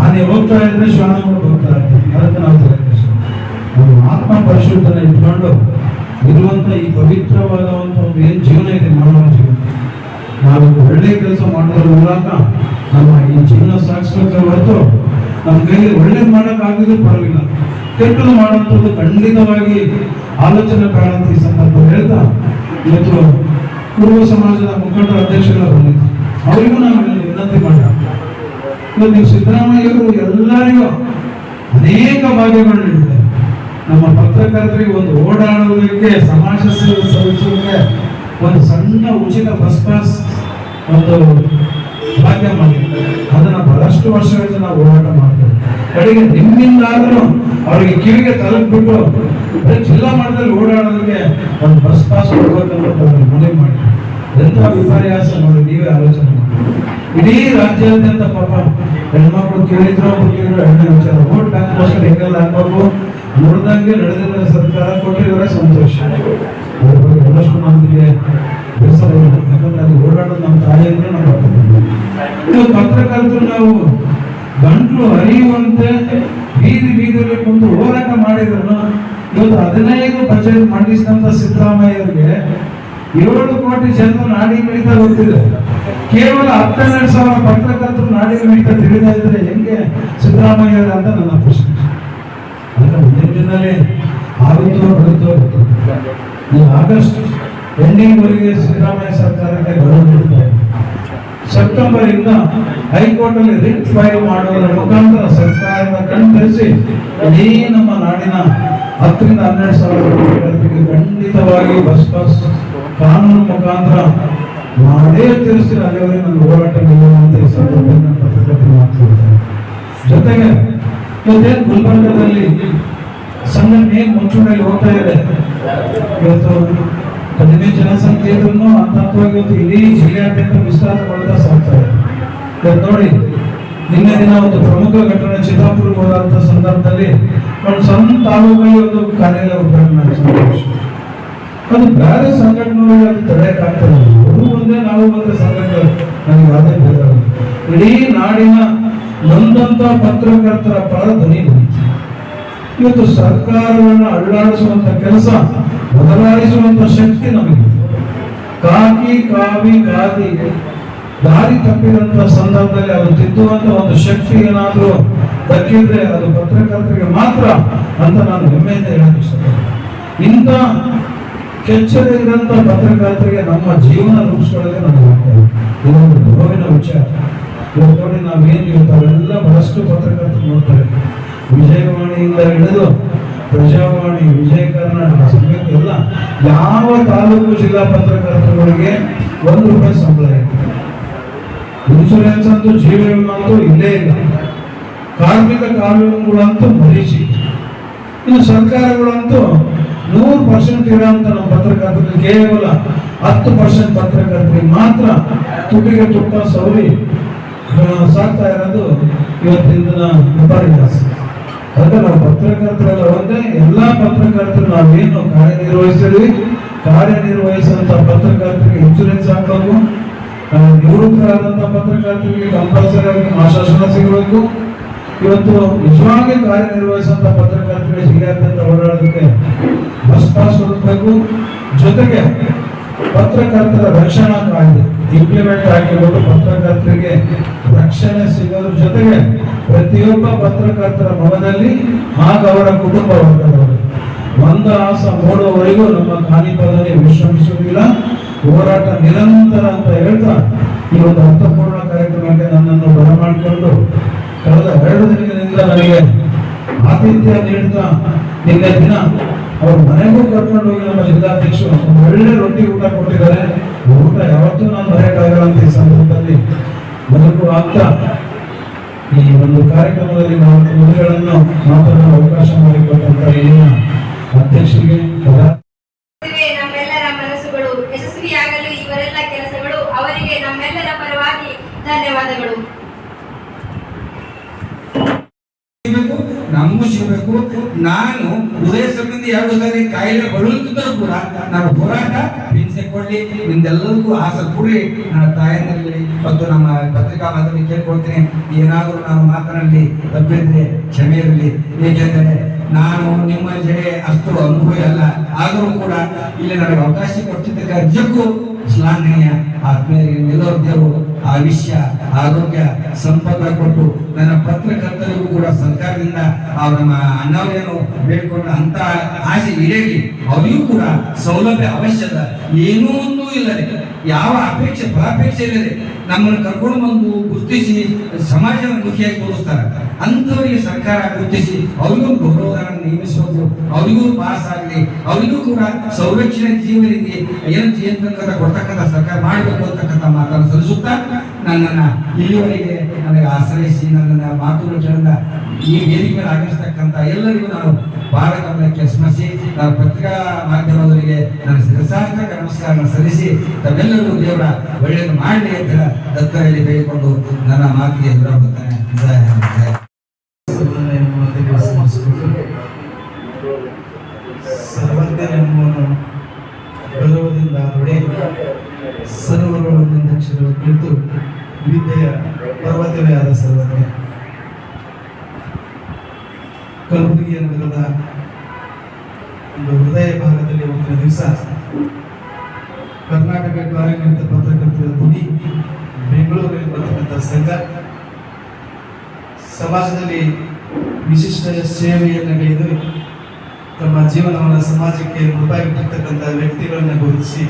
Speaker 6: ಆನೆ ಹೋಗ್ತಾ ಇದ್ರೆ ಶ್ವಾನಗಳು ಹೋಗ್ತಾ ಇರ್ತಾರೆ ಅದಕ್ಕೆ ನಾವು. ಒಂದು ಆತ್ಮ ಪರಿಶುದ್ಧನ ಇಟ್ಕೊಂಡು ಇರುವಂತ ಈ ಪವಿತ್ರವಾದ ಒಂದು ಏನ್ ಜೀವನ ಇದೆ ಮಾನವ ಜೀವನ? ನಾವು ಒಳ್ಳೆ ಕೆಲಸ ಮಾಡೋದ್ರ ಮೂಲಕ ನಮ್ಮ ಈ ಜೀವನ ಸಾಗಿಸ್ಬೇಕೆ ಹೊರತು ನಮ್ಮ ಕೈಯಲ್ಲಿ ಒಳ್ಳೇದು ಮಾಡೋಕ್ಕಾಗಿದ್ರೆ ಪರವಾಗಿಲ್ಲ. ಕೆಟ್ಟದ್ದು ಮಾಡುವಂಥದ್ದು ಖಂಡಿತವಾಗಿ ಆಲೋಚನೆ ಕಾಣುತ್ತೆ ಈ ಸಂದರ್ಭ ಹೇಳ್ತಾ, ಇವತ್ತು ಸಮಾಜದ ಮುಖಂಡರ ಅಧ್ಯಕ್ಷರ ಬಂದಿದ್ದು. ಅವರಿಗೂ ಇಲ್ಲಿ ವಿನಂತಿ ಮಾಡ ಇವತ್ತು ನೀವು ಸಿದ್ದರಾಮಯ್ಯವರು ಎಲ್ಲರಿಗೂ ಅನೇಕ ಭಾಗ್ಯಗಳು ನೀಡಿದ್ದಾರೆ. ನಮ್ಮ ಪತ್ರಕರ್ತರಿಗೆ ಒಂದು ಓಡಾಡುವುದಕ್ಕೆ, ಸಮಾಜ ಸೇವೆ ಸಲ್ಲಿಸುವುದಕ್ಕೆ ಒಂದು ಸಣ್ಣ ಉಚಿತ ಬಸ್ ಪಾಸ್, ಒಂದು ಭಾಗ್ಯ ಮಾಡಿದ್ದಾರೆ ಅದನ್ನ ಬಹಳಷ್ಟು ವರ್ಷಗಳಿಂದ ನಾವು ಹೋರಾಟ ಮಾಡ್ತೇವೆ. ಕಡೆಗೆ ನಿಮ್ಮಿಂದಾದ್ರೂ ಅವರಿಗೆ ಕಿವಿಗೆ ತಲುಪಿಬಿಟ್ಟು ಜಿಲ್ಲಾ ಮಟ್ಟದಲ್ಲಿ ಓಡಾಡೋದಕ್ಕೆ ಒಂದು ಬಸ್ ಪಾಸ್ ಕೊಡ್ಬೇಕಂತ ಮನವಿ ಮಾಡಿ ಎಂಥ ವಿಪರ್ಯಾಸ ನೋಡಿ ನೀವೇ ಆಲೋಚನೆ ಮಾಡಿ ಇಡೀ ರಾಜ್ಯಾದ್ಯಂತ ಪಾಪ ಹೆಣ್ಮಕ್ಳು ಕೇಳಿದ್ರು ಕೇಳಿದ್ರು, ಹೆಣ್ಣು ವಿಚಾರ. ವೋಟ್ ಬ್ಯಾಂಕ್ಗೋಸ್ಕರ ಹೆಂಗೆಲ್ಲ ಹಾಕ್ಬೇಕು? ನೋಡ್ದಂಗೆ ನಡೆದಿರೋ ಸರ್ಕಾರ ಕೊಟ್ಟಿದ್ರೆ ಸಂತೋಷ. ಅದ್ರ ಬಗ್ಗೆ ಮಂದಿಗೆ ಅದು ಓಡಾಡೋದು ನಮ್ಮ ತಾಯಿ ಅಂದ್ರೆ ನಮ್ಮ. ಇದು ಪತ್ರಕರ್ತರು ನಾವು ಗಂಟ್ಲು ಹರಿಯುವಂತೆ ಬೀದಿ ಬೀದಿಯಲ್ಲಿ ಕುಂತು ಹೋರಾಟ ಮಾಡಿದ್ರು ಇವತ್ತು ಹದಿನೈದು ಬಜೆಟ್ ಮಂಡಿಸಿದಂತ ಸಿದ್ದರಾಮಯ್ಯರಿಗೆ ಏಳು ಕೋಟಿ ಜನರು ನಾಡಿ ಮಿಡಿತ ಗೊತ್ತಿದೆ. ಕೇವಲ ಹತ್ತೆರಡು ಸಾವಿರ ಪತ್ರಕರ್ತರು ನಾಡಿ ಮಿಡಿತ ತಿಳಿದ ಇದ್ರೆ ಹೆಂಗೆ ಸಿದ್ದರಾಮಯ್ಯ ಅಂತ ನನ್ನ ಪ್ರಶ್ನೆ. ಅಂದ್ರೆ ಮುಂದಿನ ದಿನದಲ್ಲಿ ಆಗುತ್ತೋ ಬರುತ್ತೋ ಆಗಸ್ಟ್ ಎಂಡಿಂಗ್ ವರೆಗೆ ಸಿದ್ದರಾಮಯ್ಯ ಸರ್ಕಾರಕ್ಕೆ ನೀಡ್ತಾರೆ ಸೆಪ್ಟೆಂಬರ್ ಇಂದ ಹೈಕೋರ್ಟ್ ಅಲ್ಲಿ ರಿಟ್ ಫೈಲ್ ಮಾಡುವುದರ ಮುಖಾಂತರ ಸರ್ಕಾರದ ಕಣ್ತರಿಸಿ ಇಡೀ ನಮ್ಮ ನಾಡಿನ ಹತ್ತರಿಂದ ಹನ್ನೆರಡು ಸಾವಿರ ವಿದ್ಯಾರ್ಥಿಗಳಿಗೆ ಖಂಡಿತವಾಗಿ ಬಸ್ ಪಾಸ್ ಕಾನೂನು ಮುಖಾಂತರ ಮಾಡೇ ತಿಳಿಸಿ ಅಲ್ಲಿವರೆಗೆ ನನ್ನ ಹೋರಾಟ ನಿಲ್ಲುವಂತೆ ಮಾತನಾಡ್ತಾರೆ ಜೊತೆಗೆ ಇವತ್ತೇನು ಗುಲ್ಬರ್ಗದಲ್ಲಿ ಸಂಘಟನೆ ಏನು ಮುಂಚೂಣಿಯಲ್ಲಿ ಹೋಗ್ತಾ ಇದೆ? ಇವತ್ತು ಕಡಿಮೆ ಜನಸಂಖ್ಯೆ ಇದ್ರೂ ಇವತ್ತು ಇಡೀ ಜಿಲ್ಲೆಯಾದ್ಯಂತ ವಿಸ್ತಾರಗೊಳ್ತಾ ಸಾಗ್ತಾ ಇದೆ. ನೋಡಿ, ನಿನ್ನೆ ದಿನ ಒಂದು ಪ್ರಮುಖ ಘಟನೆ ಚಿತ್ತಾಪುರಕ್ಕೆ ಹೋದಂತ ಸಂದರ್ಭದಲ್ಲಿ ಒಂದು ಸಣ್ಣ ತಾಲೂಕಲ್ಲಿ ಒಂದು ಕಾರ್ಯಾಲಯ ಉದ್ಘಾಟನೆ ಅದು ಬೇರೆ ಸಂಘಟನೆಗಳು ತಡೆಯಕ್ಕಾಗ್ತದೆ ಅವರು ಒಂದೇ, ನಾವು ಒಂದೇ ಸಂಘಟನೆ. ನನಗೆ ಅದೇ ಬೇಕಾಗುತ್ತೆ ಇಡೀ ನಾಡಿನ ನೊಂದಂತ ಪತ್ರಕರ್ತರ ಪರ ಧ್ವನಿ ಇವತ್ತು ಸರ್ಕಾರವನ್ನು ಅಳ್ಳಾಡಿಸುವಂತ ಕೆಲಸ ಬದಲಾಯಿಸುವಂತ ಶಕ್ತಿ ನಮಗೆ. ಕಾಕಿ, ಕಾವಿ, ಗಾದಿ, ದಾರಿ ತಪ್ಪಿದಂತ ಸಂದರ್ಭದಲ್ಲಿ ಅದು ತಿದ್ದುವಂತ ಒಂದು ಶಕ್ತಿ ಏನಾದರೂ ದಕ್ಕಿದ್ರೆ ಅದು ಪತ್ರಕರ್ತರಿಗೆ ಮಾತ್ರ ಅಂತ ನಾನು ಹೆಮ್ಮೆಯಿಂದ ಹೇಳಕ್ ಇಷ್ಟಪಡ್ತೀನಿ. ಇಂಥ ಕೆಚ್ಚರಿದಂತ ಪತ್ರಕರ್ತರಿಗೆ ನಮ್ಮ ಜೀವನ ರೂಪಿಸ್ಕೊಳ್ಳೋದೇ ನಮಗೆ ಆಗ್ತಾ ಇದೆ ಇದೊಂದು ನೋವಿನ ವಿಚಾರ. ಇವತ್ತು ನೋಡಿ ನಾವೇನು ಇವತ್ತು ಅವೆಲ್ಲ ಬಹಳಷ್ಟು ಪತ್ರಕರ್ತರು ನೋಡ್ತಾರೆ. ವಿಜಯವಾಣಿಯಿಂದ ಹಿಡಿದು
Speaker 7: ಪ್ರಜಾವಾಣಿ, ವಿಜಯ ಕರ್ನಾಟಕ ಸಮೇತ ಎಲ್ಲ ಯಾವ ತಾಲೂಕು ಜಿಲ್ಲಾ ಪತ್ರಕರ್ತರುಗಳಿಗೆ ಒಂದು ರೂಪಾಯಿ ಸಂಬಳ ಇಲ್ಲ ಇನ್ಶೂರೆನ್ಸ್ ಅಂತೂ ಜೀವ ವಿಮಾ ಅಂತೂ ಇಲ್ಲೇ ಇಲ್ಲ. ಕಾರ್ಮಿಕ ಕಾನೂನುಗಳಂತೂ ಮರೀಚಿ. ಇನ್ನು ಸರ್ಕಾರಗಳಂತೂ ನೂರು ಪರ್ಸೆಂಟ್ ಇರೋಂಥ ನಮ್ಮ ಪತ್ರಕರ್ತರಿಗೆ ಕೇವಲ ಹತ್ತು ಪರ್ಸೆಂಟ್ ಪತ್ರಕರ್ತರಿಗೆ ಮಾತ್ರ ತುಟ್ಟಿಗೆ ತುಪ್ಪ ಸೌರಿ ಸಾಕ್ತಾ ಇರೋದು ಇವತ್ತಿನ ದಿನ ವಿಪರ್ಯಾಸ ಅದಕ್ಕೆ ನಾವು ಪತ್ರಕರ್ತರೆಲ್ಲ ಒಂದೇ, ಎಲ್ಲಾ ಪತ್ರಕರ್ತರು ನಾವೇನು ಕಾರ್ಯನಿರ್ವಹಿಸಿದ್ವಿ ಕಾರ್ಯನಿರ್ವಹಿಸುವಂತ ಪತ್ರಕರ್ತರಿಗೆ ಇನ್ಶೂರೆನ್ಸ್ ಹಾಕಬೇಕು ನಿವೃತ್ತರಾದಂತ ಪತ್ರಕರ್ತರಿಗೆ ಕಂಪಲ್ಸರಿ ಆಗಿ ಆಶ್ವಾಸನ ಸಿಗಬೇಕು. ಇವತ್ತು ನಿಜವಾಗಿ ಕಾರ್ಯನಿರ್ವಹಿಸುವಂತ ಪತ್ರಕರ್ತರಿಗೆ ಜಿಲ್ಲೆಯಾದ್ಯಂತ ಓಡಾಡೋದಕ್ಕೆ ಬಸ್ ಪಾಸ್ ಹುಡುಕಬೇಕು ಜೊತೆಗೆ ಪತ್ರಕರ್ತರ ರಕ್ಷಣಾ ಕಾಯ್ದೆ ಇಂಪ್ಲಿಮೆಂಟ್ ಆಗಿರೋದು ಪತ್ರಕರ್ತರಿಗೆ ರಕ್ಷಣೆ ಸಿಗೋದ್ರ ಜೊತೆಗೆ ಪ್ರತಿಯೊಬ್ಬ ಪತ್ರಕರ್ತರ ಮನದಲ್ಲಿ ಹಾಗೂ ಅವರ ಕುಟುಂಬ ವರ್ಗದವರು ಮಂದ ಆಸ ಮೂಡುವವರೆಗೂ ನಮ್ಮ ಖಾಲಿಪದಲ್ಲಿ ವಿಶ್ರಮಿಸುವುದಿಲ್ಲ. ಹೋರಾಟ ನಿರಂತರ ಅಂತ ಹೇಳ್ತಾ ಈ ಒಂದು ಅರ್ಥಪೂರ್ಣ ಕಾರ್ಯಕ್ರಮಕ್ಕೆ ನನ್ನನ್ನು ಬರಮಾಡಿಕೊಂಡು ಕಳೆದ ಎರಡು ದಿನಗಳಿಂದ ನನಗೆ ಆತಿಥ್ಯ ನೀಡುತ್ತಾ ನಿನ್ನೆ ದಿನ ಅವ್ರ ಮನೆಗೂ ಕರ್ಕೊಂಡು ಹೋಗಿ ನಮ್ಮ ಜಿಲ್ಲಾಧ್ಯಕ್ಷರು ಒಂದು ಒಳ್ಳೆ ರೊಟ್ಟಿ ಊಟ ಕೊಟ್ಟಿದ್ದಾರೆ. ಊಟ ಯಾವತ್ತೂ ನಾನು ಮರೆಯಕ್ಕಾಗಲ್ಲ ಅಂತ ಈ ಸಂದರ್ಭದಲ್ಲಿ ಬದುಕು ಆಗ್ತಾ ಈ ಒಂದು ಕಾರ್ಯಕ್ರಮದಲ್ಲಿ ನಾವು ಮಾತಾಡಲು ಅವಕಾಶ ಮಾಡಿಕೊಟ್ಟಂತ ಇಲ್ಲಿನ ಅಧ್ಯಕ್ಷರಿಗೆ ಪದ
Speaker 8: ಇದುವೇ ನಮ್ಮೆಲ್ಲರ ಮನಸ್ಸುಗಳು ಯಶಸ್ವಿಯಾಗಲು ಇವರೆಲ್ಲ ಕೆಲಸಗಳು ಅವರಿಗೆ ನಮ್ಮೆಲ್ಲರ ಪರವಾಗಿ ಧನ್ಯವಾದಗಳು.
Speaker 9: ನಮಗೂ ಸಿಗಬೇಕು ನಾನು ಉದಯ ಸಂಬಂಧಿ ಎರಡು ಸಾರಿ ಕಾಯಿಲೆ ಬಳಲುತ್ತಿದ್ದರೂ ಕೂಡ ನಾನು ಹೋರಾಟ, ಹಿಂಸೆ ಕೊಡಲಿ, ನಿಮ್ದೆಲ್ಲರಿಗೂ ಆಸೆ ಕೊಡಿ ನನ್ನ ತಾಯಿನಲ್ಲಿ ಮತ್ತು ನಮ್ಮ ಪತ್ರಿಕಾ ಮಾಧ್ಯಮ ಕೇಳ್ಕೊಳ್ತೀನಿ. ಏನಾದರೂ ನಾನು ಮಾತನಾಡಲಿ, ತಪ್ಪಿದ್ರೆ ಕ್ಷಮೆ ಇರಲಿ. ಏಕೆಂದರೆ ನಾನು ನಿಮ್ಮ ಜಡೆ ಅಷ್ಟು ಅನುಭವ ಅಲ್ಲ. ಆದರೂ ಕೂಡ ಇಲ್ಲಿ ನನಗೆ ಅವಕಾಶ ಕೊಟ್ಟಿದ್ದಕ್ಕೆ ನಿಜಕ್ಕೂ ಶ್ಲಾಘನೀಯ ಆತ್ಮೀಯರಿಗೆ ಎಲ್ಲರೂ ದೇವರು ಆಯುಷ್ಯ, ಆರೋಗ್ಯ ಸಂಪದ ಕೊಟ್ಟು ನನ್ನ ಪತ್ರಕರ್ತರಿಗೂ ಕೂಡ ಸರ್ಕಾರದಿಂದ ಅವ್ರ ನಮ್ಮ ಅಣ್ಣವರೇನು ಬೇಡ್ಕೊಂಡ ಅಂತ ಆಸೆ ಈಡೇರಿ, ಅವರಿಗೂ ಕೂಡ ಸೌಲಭ್ಯ ಅವಶ್ಯದ ಏನೂ ಒಂದು ಇಲ್ಲದೆ, ಯಾವ ಅಪೇಕ್ಷೆ, ಫಲಾಪೇಕ್ಷೆ ಇಲ್ಲದೆ ನಮ್ಮನ್ನು ಕರ್ಕೊಂಡು ಬಂದು ಗುರುತಿಸಿ ಖುಷಿಯಾಗಿ ತೋರಿಸ್ತಾರೆ ಅಂಥವರಿಗೆ ಸರ್ಕಾರ ಗುರುತಿಸಿ ಅವರಿಗೂ ಗೌರವಗಳನ್ನು ನೇಮಿಸೋದು ಅವರಿಗೂ ಪಾಸ್ ಆಗಲಿ, ಅವರಿಗೂ ಕೂಡ ಸಂರಕ್ಷಣೆ ಜೀವನಿಗೆ ಏನು ಜೀವನ ಕೊಡ್ತಕ್ಕಂಥ ಸರ್ಕಾರ ಮಾಡಬೇಕು ಅಂತಕ್ಕಂಥ ಮಾತನ್ನು ಸಲ್ಲಿಸುತ್ತಾ ನನ್ನನ್ನ ಇಲ್ಲಿವರೆಗೆ ನನಗೆ ಆಶ್ರಯಿಸಿ ನನ್ನನ್ನು ಮಾತುಗಳು ಕೇಳಿದ ಈ ವೇದಿಕೆ ಆಗಿರ್ತಕ್ಕಂಥ ಎಲ್ಲರಿಗೂ ನಾನು ಗಮನಕ್ಕೆ ಸ್ಮರಿಸಿ ನಾವು ಪತ್ರಿಕಾ ಮಾಧ್ಯಮದವರಿಗೆ ನನ್ನ ಶಿರಸಾರ್ಥಕ ನಮಸ್ಕಾರ ಸಲ್ಲಿಸಿ ತಮ್ಮೆಲ್ಲರಿಗೂ ದೇವರ ಒಳ್ಳೆಯದು ಮಾಡಲಿ ಅಂತ ದತ್ತರಲ್ಲಿ ಬೇಡಿಕೊಂಡು ನನ್ನ ಮಾತಿಗೆ ಜಯ
Speaker 7: ಸರ್ವತೆ ಎಂಬುವನು ಗೌರವದಿಂದ ನುಡಿ ಅಕ್ಷರ ಕುರಿತು ವಿದ್ಯೆಯ ಪರ್ವತವೇ ಆದ ಸರ್ವಜ್ಞ ಕಲಬುರಗಿಯ ನಗರದ ಒಂದು ಹೃದಯ ಭಾಗದಲ್ಲಿ ಒಂದು ದಿವಸ ಕರ್ನಾಟಕ ಕಾರ್ಯನಿರತ ಪತ್ರಕರ್ತರ ಧ್ವನಿ ಬೆಂಗಳೂರಲ್ಲಿ ಬರ್ತಕ್ಕಂಥ ಸಂಘ, ಸಮಾಜದಲ್ಲಿ ವಿಶಿಷ್ಟ ಸೇವೆಯನ್ನು ಗೈದು ತಮ್ಮ ಜೀವನವನ್ನು ಸಮಾಜಕ್ಕೆ ಮುಡಿಪಾಗಿಟ್ಟಿರ್ತಕ್ಕಂಥ ವ್ಯಕ್ತಿಗಳನ್ನು ಗುರುತಿಸಿ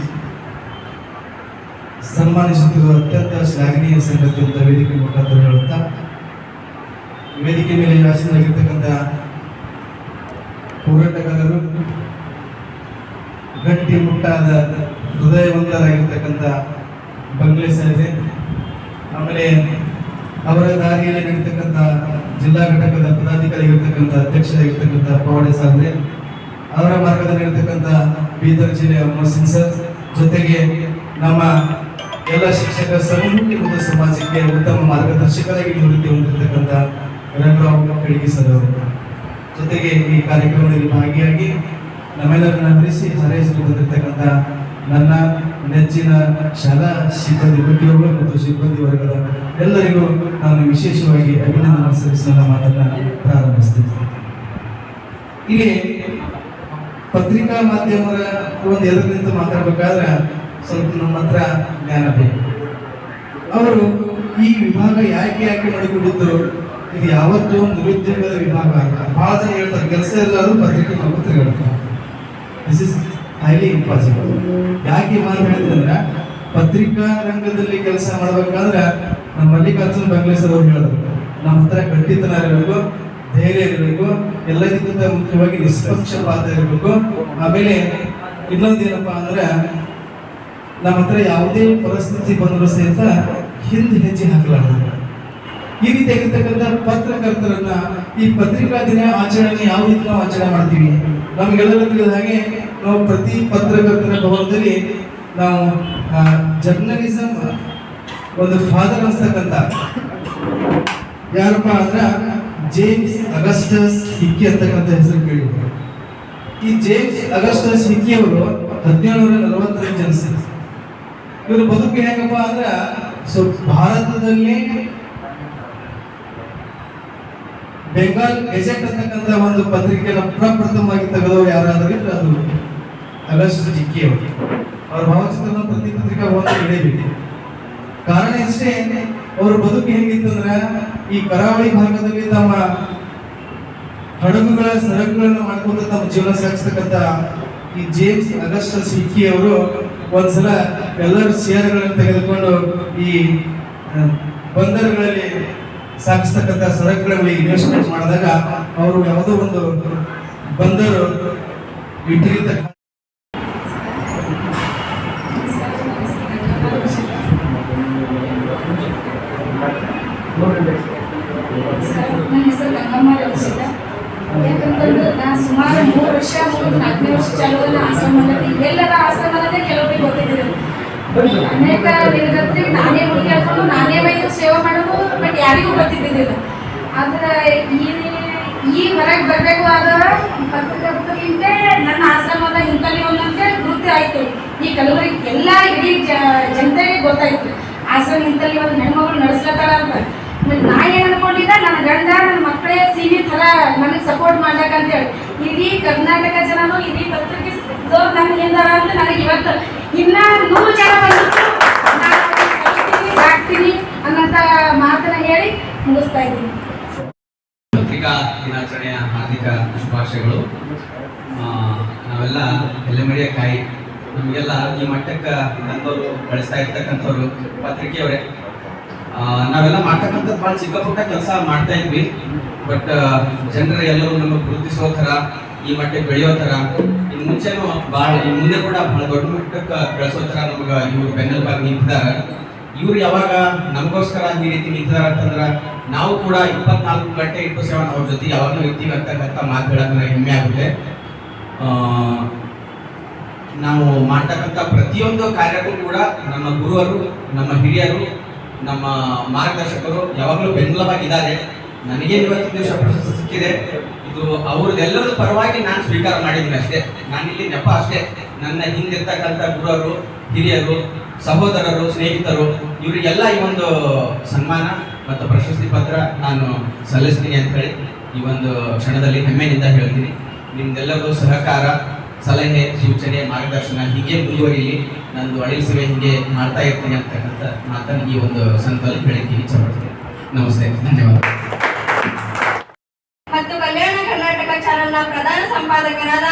Speaker 7: ಸನ್ಮಾನಿಸುತ್ತಿರುವ ಅತ್ಯಂತ ಶ್ಲಾಘನೀಯ ಸಂಗತಿ ಅಂತ ವೇದಿಕೆ ಮುಖಾಂತರ ಹೇಳುತ್ತಾ, ವೇದಿಕೆ ಮೇಲೆ ಆಸೀನರಾಗಿರ್ತಕ್ಕಂಥ ಹೋರಾಟಗಾರರು ಗಟ್ಟಿ ಮುಟ್ಟಾದ ಹೃದಯವಂತರಾಗಿರ್ತಕ್ಕಂಥ ಬಂಗ್ಲೆ ಸಾಹೇಬ್ರೆ ಆಮೇಲೆ ಅವರ ದಾರಿಯಲ್ಲಿ ನಡೀತಕ್ಕಂಥ ಜಿಲ್ಲಾ ಘಟಕದ ಪದಾಧಿಕಾರಿಗಳಿರ್ತಕ್ಕಂಥ ಅಧ್ಯಕ್ಷರಾಗಿರ್ತಕ್ಕಂಥ ಪವಾಡೆ ಸಾಧನೆ ಅವರ ಮಾರ್ಗದಲ್ಲಿ ಇರತಕ್ಕಂಥ ಬೀದರ್ ಜಿಲ್ಲೆಯ ಮೊಹಸಿನ್ ಸರ್. ಜೊತೆಗೆ ನಮ್ಮ ಎಲ್ಲ ಶಿಕ್ಷಕ ಸಮೂಹಕ್ಕೆ ಸಮಾಜಕ್ಕೆ ಉತ್ತಮ ಮಾರ್ಗದರ್ಶಕರಾಗಿ ನಿವೃತ್ತಿ ಹೊಂದಿರತಕ್ಕಂಥ ರಂಗರಾವ್ ಕಡಿಗೆ ಸರ್ ಅವರು. ಜೊತೆಗೆ ಈ ಕಾರ್ಯಕ್ರಮದಲ್ಲಿ ಭಾಗಿಯಾಗಿ ನಮ್ಮೆಲ್ಲರನ್ನ ಹರಿಸಿ ಹಾರೈಸಲು ಬಂದಿರತಕ್ಕಂಥ ನನ್ನ ನೆಚ್ಚಿನ ಶಾಲಾ ಸಿಬ್ಬಂದಿ ಉದ್ಯೋಗ ಮತ್ತು ಸಿಬ್ಬಂದಿ ವರ್ಗದ ಎಲ್ಲರಿಗೂ ನಾನು ವಿಶೇಷವಾಗಿ ಅಭಿನಂದನೆ ಸಲ್ಲಿಸಿ ನನ್ನ ಮಾತನ್ನ ಪ್ರಾರಂಭಿಸ್ತೇನೆ ಇಲ್ಲಿ ಪತ್ರಿಕಾ ಮಾಧ್ಯಮದ ಒಂದು ಎದುರಿನಿಂದ ಮಾತಾಡಬೇಕಾದ್ರೆ ಸ್ವಲ್ಪ ನಮ್ಮ ಹತ್ರ ಜ್ಞಾನ ಬೇಕು. ಅವರು ಈ ವಿಭಾಗ ಯಾಕೆ ಯಾಕೆ ಮಾಡಿಕೊಂಡಿದ್ರು ಇದು ಯಾವತ್ತೂ ನಿರುದ್ಯೋಗದ ವಿಭಾಗ ಅಂತ ಬಹಳ ಜನ ಹೇಳ್ತಾರೆ, ಕೆಲಸ ಎಲ್ಲರೂ ಪತ್ರಿಕೆ ಪತ್ರಿಕೆ ದಿಸ್ ಇಸ್ ಹೈಲಿ ಇಂಪಾಸಿಬಲ್ ಯಾಕೆ ಮಾತು ಹೇಳಿದ್ರೆ ಪತ್ರಿಕಾ ರಂಗದಲ್ಲಿ ಕೆಲಸ ಮಾಡ್ಬೇಕಾದ್ರೆ ನಮ್ಮ ಮಲ್ಲಿಕಾರ್ಜುನ್ ಬಂಗ್ಲೇಶ್ವರ್ ಅವ್ರು ಹೇಳಿದ್ರು, ನಮ್ಮ ಹತ್ರ ಗಟ್ಟಿತನ ಇರಬೇಕು ಧೈರ್ಯ ಇರಬೇಕು ಎಲ್ಲದಕ್ಕಿಂತ ಮುಖ್ಯವಾಗಿ ನಿಷ್ಪಕ್ಷಪಾತ ಇರಬೇಕು. ಆಮೇಲೆ ಇನ್ನೊಂದೇನಪ್ಪಾ ಅಂದ್ರೆ, ನಮ್ಮ ಹತ್ರ ಯಾವುದೇ ಪರಿಸ್ಥಿತಿ ಬಂದರೂ ಸಹಿತ ಹಿಂದೆ ಹೆಜ್ಜೆ ಹಾಕಲಾರದು ಈ ರೀತಿಯಾಗಿರ್ತಕ್ಕಂಥ ಪತ್ರಕರ್ತರನ್ನ ಈ ಪತ್ರಿಕಾ ದಿನ ಆಚರಣೆ ಯಾವ ರೀತಿ ನಾವು ಆಚರಣೆ ಮಾಡ್ತೀವಿ? ನಮ್ಗೆಲ್ಲರೂ ತಿಳಿದ ಹಾಗೆ ನಾವು ಪ್ರತಿ ಪತ್ರಕರ್ತರ ಭವನದಲ್ಲಿ ನಾವು ಜರ್ನಲಿಸಂ ಒಂದು ಫಾದರ್ ಅನ್ಸ್ತಕ್ಕಂಥ ಯಾರಪ್ಪ ಅಂದ್ರ ಜೇಮ್ಸ್ ಅಗಸ್ಟಸ್ ಹಿಕ್ಕಿ ಅಂತಕ್ಕಂಥ ಹೆಸರು ಕೇಳಿದ್ರು. ಈ ಜೇಮ್ಸ್ ಅಗಸ್ಟಸ್ ಹಿಕ್ಕಿ ಅವರು ಹದಿನೇಳುನೂರ ನಲವತ್ತರಲ್ಲಿ ಜನಿಸಿದ್ರು. ಇವರು ಬದುಕು ಹೇಗಪ್ಪ ಅಂದ್ರೆ, ಸೊ ಭಾರತದಲ್ಲಿ ಬೆಂಗಾಲ್ ಗೆಜೆಟ್ ಅಂತಕ್ಕಂಥ ಒಂದು ಪತ್ರಿಕೆಯನ್ನು ಪ್ರಪ್ರಥಮವಾಗಿ ತೆಗೆದವರು ಯಾರಾದರೂ ಅದು ಅಗಸ್ಟ್ ಜಿಕ್ಕಿ ಅವರು. ಅವ್ರ ಭಾವಚಿತ್ರ ಪ್ರತಿ ಪತ್ರಿಕಾ ಇಡೇಬೇಕು ಕಾರಣ ಇಷ್ಟೇ, ಅವ್ರ ಬದುಕು ಹೆಂಗಿತ್ತಂದ್ರ ಈ ಕರಾವಳಿ ಭಾಗದಲ್ಲಿ ತಮ್ಮ ಹಡಗುಗಳ ಸರಕುಗಳನ್ನ ಮಾಡ್ಕೊಂಡು ತಮ್ಮ ಜೀವನ ಸಾಗಿಸ್ತಕ್ಕಂಥ ಈ ಜೇಮ್ಸ್ ಅಗಸ್ಟ್ ಸಿಕ್ಕಿ ಅವರು ಒಂದ್ಸಲ ಎಲ್ಲರೂ ಶೇರ್ಗಳನ್ನು ತೆಗೆದುಕೊಂಡು ಈ ಬಂದರುಗಳಲ್ಲಿ ಸಾಗಿಸ್ತಕ್ಕಂಥ ಸರಕುಗಳಲ್ಲಿ ಇನ್ವೆಸ್ಟ್ಮೆಂಟ್ ಮಾಡಿದಾಗ ಅವರು ಯಾವುದೋ ಒಂದು ಬಂದರು ಇಟ್ಟಿರ್ತಕ್ಕ
Speaker 10: ನನ್ನ ಹೆಸರು ಗಂಗಮ್ಮ ರಕ್ಷಿತ ಯಾಕಂತಂದ್ರೆ ನಾನು ಸುಮಾರು ಮೂರು ವರ್ಷ ಮೂರು ನಾಲ್ಕನೇ ವರ್ಷ ಚಾಲುವಲ್ಲ ಆಶ್ರಮದಲ್ಲಿ ಎಲ್ಲರ ಆಶ್ರಮದಲ್ಲೇ ಕೆಲವರಿಗೆ ಗೊತ್ತಿದ್ದಿಲ್ಲ ಅನೇಕ ದಿನಗತ್ರಿ ನಾನೇ ಹುಡುಕಾಡ್ಕೊಂಡು ನಾನೇ ಬೈದು ಸೇವೆ ಮಾಡೋದು ಬಟ್ ಯಾರಿಗೂ ಗೊತ್ತಿದ್ದಿದ್ದಿಲ್ಲ ಆದ್ರೆ ಈ ಈ ಹೊರಗೆ ಬರಬೇಕು ಆದ ಪತ್ರಕರ್ತರಿಂದ ನನ್ನ ಆಶ್ರಮದ ಇಂತಲ್ಲಿ ಒಂದಂತೆ ವೃತ್ತಿ ಆಯ್ತು ಈ ಕಲವರಿಗೆ ಎಲ್ಲ ಇಡೀ ಜ- ಜನತೆಗೆ ಗೊತ್ತಾಯ್ತು ಆಶ್ರಮ ಇಂತಲ್ಲಿ ಒಂದು ಹೆಣ್ಮಗಳು ನಡೆಸ್ಲತ್ತಾರ ಅಂತ. ನಾ ಏನ್ ಅನ್ಕೊಂಡಿದ್ದ, ನನ್ನ ಗಂಡ, ನನ್ನ ಮಕ್ಕಳೇ ಸಿವಿ ತರ ನನಗೆ ಸಪೋರ್ಟ್ ಮಾಡ್ಬೇಕಂತ ಹೇಳಿ ಇಡೀ ಕರ್ನಾಟಕ ಜನನು ಇಡೀ ಪತ್ರಿಕೆ ನನ್ನ ಹಿಂದಾರ ಅಂತ ನನಗೆ ಇವತ್ತು ಇನ್ನ ನೂರು ಜನ ಸಾಕ್ತೀನಿ ಅನ್ನಂತ ಮಾತನ್ನ ಹೇಳಿ ಮುಗಿಸ್ತಾ ಇದ್ದೀನಿ.
Speaker 11: ಪತ್ರಿಕಾ ದಿನಾಚರಣೆಯ ಹಾರ್ದಿಕ ಶುಭಾಶಯಗಳು. ನಾವೆಲ್ಲ ಎಲೆಮಡಿಯ ಕಾಯಿ, ನಮಗೆಲ್ಲ ಈ ಮಟ್ಟಕ್ಕೆ ಬಂದವರು ಬಳಸ್ತಾ ಇರ್ತಕ್ಕಂಥವ್ರು ಪತ್ರಿಕೆಯವರೇ. ನಾವೆಲ್ಲ ಮಾಡ್ತಕ್ಕಂಥದ್ದು ಭಾಳ ಚಿಕ್ಕ ಪುಟ್ಟ ಕೆಲಸ ಮಾಡ್ತಾ ಇದ್ವಿ. ಬಟ್ ಜನರ ಎಲ್ಲರೂ ನಮ್ಮ ಗುರುತಿಸೋ ಥರ, ಈ ಮಟ್ಟಕ್ಕೆ ಬೆಳೆಯೋ ಥರ ಇನ್ನು ಮುಂಚೆನೂ ಭಾಳ ಮುಂದೆ ಕೂಡ ಭಾಳ ದೊಡ್ಡ ಮಟ್ಟಕ್ಕೆ ಬೆಳೆಸೋ ಥರ ನಮ್ಗೆ ಇವ್ರು ಬೆನ್ನೆಲುಬಾಗಿ ನಿಂತಿದ್ದಾರೆ. ಇವ್ರು ಯಾವಾಗ ನಮಗೋಸ್ಕರ ಈ ರೀತಿ ನಿಂತಿದ್ದಾರೆ ಅಂತಂದ್ರೆ, ನಾವು ಕೂಡ ಇಪ್ಪತ್ನಾಲ್ಕು ಗಂಟೆ ಇಪ್ಪತ್ತು ಸೆವೆನ್ ಅವ್ರ ಜೊತೆ ಯಾವಾಗಲೂ ಇರ್ತೀವಿ ಅಂತಕ್ಕಂಥ ಮಾತು ಹೇಳೋದ್ರೆ ಹೆಮ್ಮೆ ಆಗುತ್ತೆ. ನಾವು ಮಾಡ್ತಕ್ಕಂಥ ಪ್ರತಿಯೊಂದು ಕಾರ್ಯಕ್ಕೂ ಕೂಡ ನಮ್ಮ ಗುರುವರು, ನಮ್ಮ ಹಿರಿಯರು ನಮ್ಮ ಮಾರ್ಗದರ್ಶಕರು ಯಾವಾಗಲೂ ಬೆಂಬಲವಾಗಿದ್ದಾರೆ. ನನಗೆ ಇವತ್ತು ದಿವಸ ಪ್ರಶಸ್ತಿ ಸಿಕ್ಕಿದೆ. ಇದು ಅವ್ರದ್ದೆಲ್ಲರ ಪರವಾಗಿ ನಾನು ಸ್ವೀಕಾರ ಮಾಡಿದ್ದೀನಿ ಅಷ್ಟೇ. ನಾನಿಲ್ಲಿ ನೆಪ ಅಷ್ಟೇ. ನನ್ನ ಹಿಂದಿರ್ತಕ್ಕಂಥ ಗುರುವರು, ಹಿರಿಯರು, ಸಹೋದರರು, ಸ್ನೇಹಿತರು, ಇವರಿಗೆಲ್ಲ ಈ ಒಂದು ಸನ್ಮಾನ ಮತ್ತು ಪ್ರಶಸ್ತಿ ಪತ್ರ ನಾನು ಸಲ್ಲಿಸ್ತೀನಿ ಅಂತ ಹೇಳಿ ಈ ಒಂದು ಕ್ಷಣದಲ್ಲಿ ಹೆಮ್ಮೆಯಿಂದ ಹೇಳ್ತೀನಿ. ನಿಮ್ದೆಲ್ಲರೂ ಸಹಕಾರ ಸಲಹೆ, ಸೂಚನೆ, ಮಾರ್ಗದರ್ಶನ ಹೀಗೆ ಮುಂದುವರಿಲಿ, ನಂದು ಅಳಿಲ್ ಸೇವೆ ಹೀಗೆ ಮಾಡ್ತಾ ಇರ್ತೀನಿ ಅಂತಕ್ಕಂಥ ಮಾತನ್ನು ಈ ಒಂದು ಸಂತಲ್ಲಿ ಬೆಳಗ್ಗೆ ಇಚ್ಛೆ ಮಾಡ್ತೀನಿ ನಮಸ್ತೆ, ಧನ್ಯವಾದ.
Speaker 8: ಮತ್ತು ಕಲ್ಯಾಣ ಕರ್ನಾಟಕ ಚಾನೆಲ್ನ ಪ್ರಧಾನ ಸಂಪಾದಕರಾದ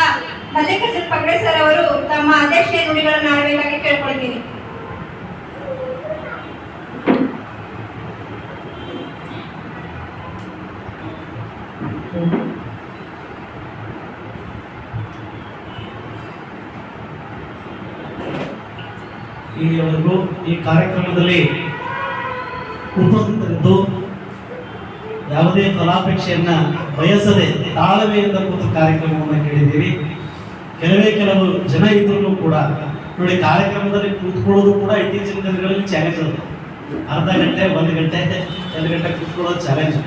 Speaker 8: ಮಲ್ಲಿಕಾರ್ಜುನ್ ಪಗಡೆ ಸರ್ ಅವರು ತಮ್ಮ ಅಧ್ಯಕ್ಷೀಯ ನುಡಿಗಳನ್ನು ಆಡಬೇಕಾಗಿ ಕೇಳ್ಕೊಳ್ತೀನಿ.
Speaker 5: ಇಲ್ಲಿಯವರೆಗೂ ಈ ಕಾರ್ಯಕ್ರಮದಲ್ಲಿ ಉಪಸ್ಥಿತರಿದ್ದು ಯಾವುದೇ ಫಲಾಪೇಕ್ಷೆಯನ್ನ ಬಯಸದೆ ತಾಳ್ಮೆಯಿಂದ ಕೂತು ಕಾರ್ಯಕ್ರಮವನ್ನು ಕೇಳಿದ್ದೀರಿ ಕೆಲವೇ ಕೆಲವು ಜನ ಇದ್ರೂ ಕೂಡ ನೋಡಿ ಕಾರ್ಯಕ್ರಮದಲ್ಲಿ ಕೂತ್ಕೊಳ್ಳೋದು ಕೂಡ ಇತ್ತೀಚಿನ ದಿನಗಳಲ್ಲಿ ಚಾಲೆಂಜ್ ಅರ್ಧ ಗಂಟೆ, ಒಂದು ಗಂಟೆ, ಎರಡು ಗಂಟೆ ಕೂತ್ಕೊಳ್ಳೋದು ಚಾಲೆಂಜ್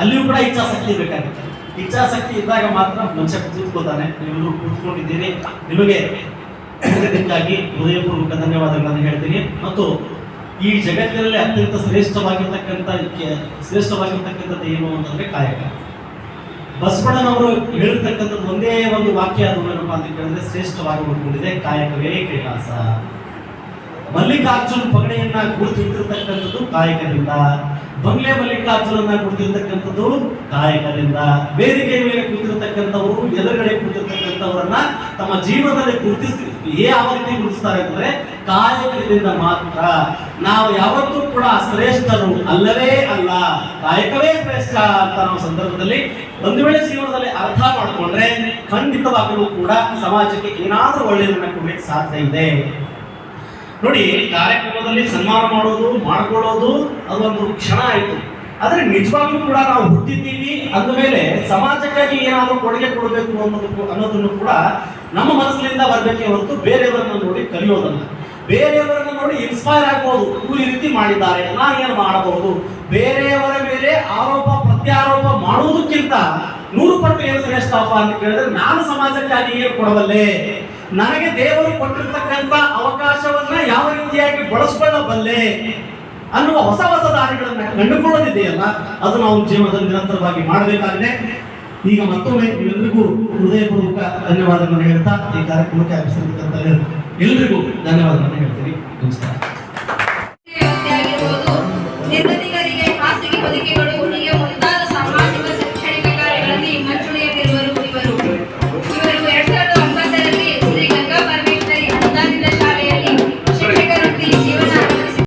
Speaker 5: ಅಲ್ಲಿಯೂ ಕೂಡ ಇಚ್ಛಾಸಕ್ತಿ ಬೇಕಾಗುತ್ತೆ. ಇಚ್ಛಾಸಕ್ತಿ ಇದ್ದಾಗ ಮಾತ್ರ ಮನುಷ್ಯ ಕೂತ್ಕೋತಾನೆ. ನೀವು ಕೂತ್ಕೊಂಡಿದ್ದೀರಿ. ನಿಮಗೆ ಇದಕ್ಕಾಗಿ ಹೃದಯಪೂರ್ವಕ ಧನ್ಯವಾದಗಳನ್ನು ಹೇಳ್ತೀನಿ. ಮತ್ತು ಈ ಜಗತ್ತಿನಲ್ಲಿ ಅತ್ಯಂತ ಶ್ರೇಷ್ಠವಾಗಿರ್ತಕ್ಕಂಥ ಶ್ರೇಷ್ಠವಾಗಿರ್ತಕ್ಕಂಥದ್ದು ಏನು ಅಂತಂದ್ರೆ ಕಾಯಕ. ಬಸವಣ್ಣನವರು ಹೇಳಿರ್ತಕ್ಕಂಥದ್ದು ಒಂದೇ ಒಂದು ವಾಕ್ಯ ಅದು ಏನಪ್ಪಾ ಅಂತ ಕೇಳಿದ್ರೆ ಶ್ರೇಷ್ಠವಾಗಿ ಉಳ್ಕೊಂಡಿದೆ ಕಾಯಕವೇ ಕೈಲಾಸ. ಮಲ್ಲಿಕಾರ್ಜುನ್ ಪಗಡೆಯನ್ನ ಗುರುತಿಟ್ಟಿರ್ತಕ್ಕಂಥದ್ದು ಕಾಯಕದಿಂದ. ಬಂಗ್ಲೆ ಮಲ್ಲಿಕಾರ್ಜುನನ್ನ ಗುರುತಿರ್ತಕ್ಕಂಥದ್ದು ಕಾಯಕದಿಂದ. ವೇದಿಕೆ ಮೇಲೆ ಕುಳಿತಿರ್ತಕ್ಕಂಥವರು ಎದುರುಗಡೆ ಕೂತಿರ್ತಕ್ಕಂಥ ಇಂಥವರನ್ನ ತಮ್ಮ ಜೀವನದಲ್ಲಿ ಗುರುತಿಸಿ ಯಾವ ರೀತಿ ಗುರುತಿಸ್ತಾರೆ ಅಂದ್ರೆ ಕಾಯಕದಿಂದ ಮಾತ್ರ. ನಾವು ಯಾವತ್ತೂ ಕೂಡ ಶ್ರೇಷ್ಠರು ಅಲ್ಲವೇ ಅಲ್ಲ. ಕಾಯಕವೇ ಶ್ರೇಷ್ಠ ಅಂತ ನಾವು ಸಂದರ್ಭದಲ್ಲಿ ಒಂದು ವೇಳೆ ಜೀವನದಲ್ಲಿ ಅರ್ಥ ಮಾಡಿಕೊಂಡ್ರೆ ಖಂಡಿತವಾಗಲೂ ಕೂಡ ಸಮಾಜಕ್ಕೆ ಏನಾದರೂ ಒಳ್ಳೆಯದನ್ನ ಕೊಡ್ಲಿಕ್ಕೆ ಸಾಧ್ಯ ಇದೆ. ನೋಡಿ, ಕಾರ್ಯಕ್ರಮದಲ್ಲಿ ಸನ್ಮಾನ ಮಾಡೋದು, ಮಾಡ್ಕೊಳ್ಳೋದು ಅದೊಂದು ಕ್ಷಣ ಆಯ್ತು. ಆದ್ರೆ ನಿಜವಾಗ್ಲೂ ಕೂಡ ನಾವು ಹುಟ್ಟಿದ್ದೀವಿ ಅಂದಮೇಲೆ ಸಮಾಜಕ್ಕಾಗಿ ಏನಾದರೂ ಕೊಡುಗೆ ಕೊಡಬೇಕು ಅನ್ನೋದಕ್ಕೂ ಅನ್ನೋದನ್ನು ಕೂಡ ನಮ್ಮ ಮನಸ್ಸಿನಿಂದ ಬರಬೇಕೇ ಹೊರತು ಬೇರೆಯವರನ್ನ ನೋಡಿ ಕಲಿಯೋದಲ್ಲ ಬೇರೆಯವರನ್ನ ನೋಡಿ ಇನ್ಸ್ಪೈರ್ ಆಗ್ಬೋದು. ಈ ರೀತಿ ಮಾಡಿದ್ದಾರೆ. ನಾನು ಏನು ಮಾಡಬಹುದು? ಬೇರೆಯವರ ಮೇಲೆ ಆರೋಪ, ಪ್ರತ್ಯಾರೋಪ ಮಾಡುವುದಕ್ಕಿಂತ ನೂರು ಪಟ್ಟು ಏನು ಶ್ರೇಷ್ಠಪ್ಪ ಅಂತ ಕೇಳಿದ್ರೆ ನಾನು ಸಮಾಜಕ್ಕಾಗಿ ಏನು ಕೊಡಬಲ್ಲೆ? ನನಗೆ ದೇವರು ಕೊಟ್ಟಿರ್ತಕ್ಕಂಥ ಅವಕಾಶವನ್ನ ಯಾವ ರೀತಿಯಾಗಿ ಬಳಸ್ಕೊಳ್ಳಬಲ್ಲೆ? ಅನ್ನುವ ಹೊಸ ಹೊಸ ದಾರಿಗಳನ್ನ ಕಂಡುಕೊಳ್ಳೋದಿದೆಯಲ್ಲ, ಅದು ನಾವು ಜೀವನದಲ್ಲಿ ನಿರಂತರವಾಗಿ ಮಾಡಬೇಕಾಗಿದೆ. ಈಗ ಮತ್ತೊಮ್ಮೆ ಎಲ್ರಿಗೂ ಹೃದಯಪೂರ್ವಕ ಧನ್ಯವಾದಗಳನ್ನು ಹೇಳ್ತಾ ಈ ಕಾರ್ಯಕ್ರಮಕ್ಕೆ ಆಗಮಿಸಿರ್ತಕ್ಕಂಥ ಎಲ್ರಿಗೂ ಧನ್ಯವಾದಗಳನ್ನು ಹೇಳ್ತೀನಿ. ನಮಸ್ಕಾರ.